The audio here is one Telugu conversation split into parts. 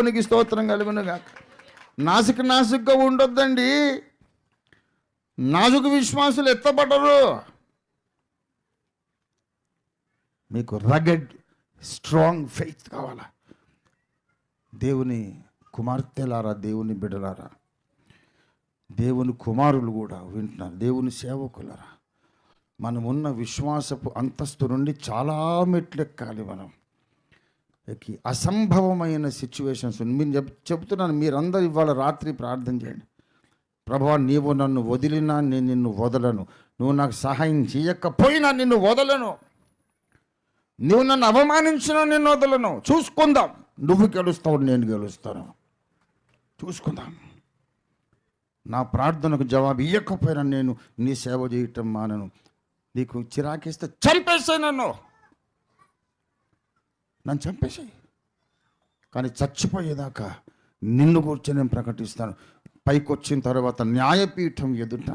దేవునికి స్తోత్రం కలుగును గాక. నాసిక నాసిక్గా ఉండొద్దండి. నాజుకు విశ్వాసులు ఎత్తబడరు. మీకు రగడ్ స్ట్రాంగ్ ఫెయిత్ కావాలా. దేవుని కుమార్తెలారా దేవుని బిడలారా దేవుని కుమారులు కూడా వింటున్నారు. దేవుని సేవకులారా. మనం ఉన్న విశ్వాసపు అంతస్తు నుండి చాలా మెట్లు ఎక్కాలి మనం. అసంభవమైన సిచ్యువేషన్స్ మీరు చెప్ చెప్తున్నాను మీరందరూ ఇవాళ రాత్రి ప్రార్థన చేయండి. ప్రభా నీవు నన్ను వదిలినా నేను నిన్ను వదలను. నువ్వు నాకు సహాయం చేయకపోయినా నిన్ను వదలను. నువ్వు నన్ను అవమానించినా నిన్ను వదలను. చూసుకుందాం. నువ్వు గెలుస్తావు నేను గెలుస్తాను. చూసుకుందాం. నా ప్రార్థనకు జవాబు ఇవ్వకపోయినా నేను నీ సేవ చేయటం మానను. నీకు చిరాకేస్తే చంపేసాయి నన్ను. నన్ను చంపేసాయి కానీ చచ్చిపోయేదాకా నిన్ను కూర్చొని నేను ప్రకటిస్తాను. పైకొచ్చిన తర్వాత న్యాయపీఠం ఎదుట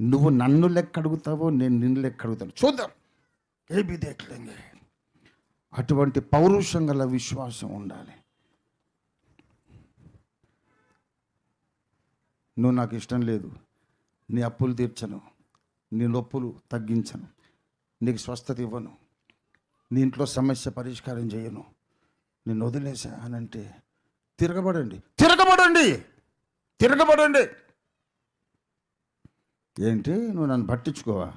నువ్వు నన్ను లెక్క అడుగుతావో నేను నిన్ను లెక్క అడుగుతాను చూద్దాం ఏబి దేఖలేంగే అటువంటి పౌరుషం గల విశ్వాసం ఉండాలి. నువ్వు నాకు ఇష్టం లేదు. నీ అప్పులు తీర్చను. నీ నొప్పులు తగ్గించను. నీకు స్వస్థత ఇవ్వను. నీ ఇంట్లో సమస్య పరిష్కారం చేయను. నేను వదిలేసా అని అంటే తిరగబడండి. తిరగబడండి! తిరగబడండి! ఏంటి? నువ్వు నన్ను పట్టించుకోవా?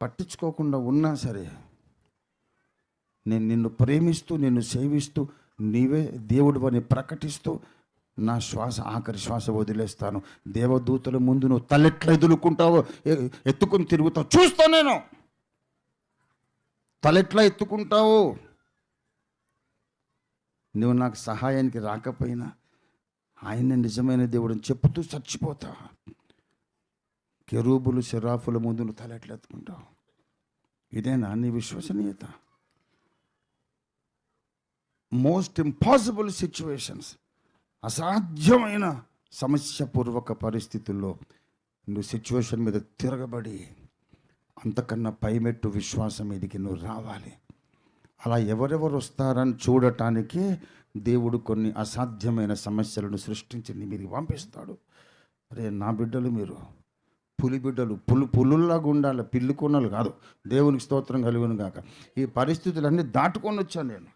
పట్టించుకోకుండా ఉన్నా సరే నేను నిన్ను ప్రేమిస్తూ నిన్ను సేవిస్తూ నీవే దేవుడు అని ప్రకటిస్తూ నా శ్వాస ఆఖరి శ్వాస వదిలేస్తాను. దేవదూతల ముందు నువ్వు తలెట్లా ఎదులుకుంటావో ఎత్తుకుని తిరుగుతావు. చూస్తా నేను! తలెట్లా ఎత్తుకుంటావు? నువ్వు నాకు సహాయానికి రాకపోయినా ఆయన నిజమైన దేవుడు చెప్తూ చచ్చిపోతా కెరూబులు శరాఫుల ముందు నువ్వు తలెట్లా ఎత్తుకుంటావు. ఇదేనా నీ విశ్వసనీయత? మోస్ట్ ఇంపాసిబుల్ సిచ్యువేషన్స్ అసాధ్యమైన సమస్యపూర్వక పరిస్థితుల్లో నువ్వు సిచ్యువేషన్ మీద తిరగబడి అంతకన్నా పైమెట్టు విశ్వాసం మీదకి నువ్వు రావాలి. అలా ఎవరెవరు వస్తారని చూడటానికి దేవుడు కొన్ని అసాధ్యమైన సమస్యలను సృష్టించి మీరు పంపిస్తాడు. అరే నా బిడ్డలు మీరు. పులి బిడ్డలు పులు పులుల్లాగా ఉండాలి. పిల్లి కొనలు కాదు. దేవునికి స్తోత్రం కలుగును గాక. ఈ పరిస్థితులన్నీ దాటుకొని వచ్చాను నేను.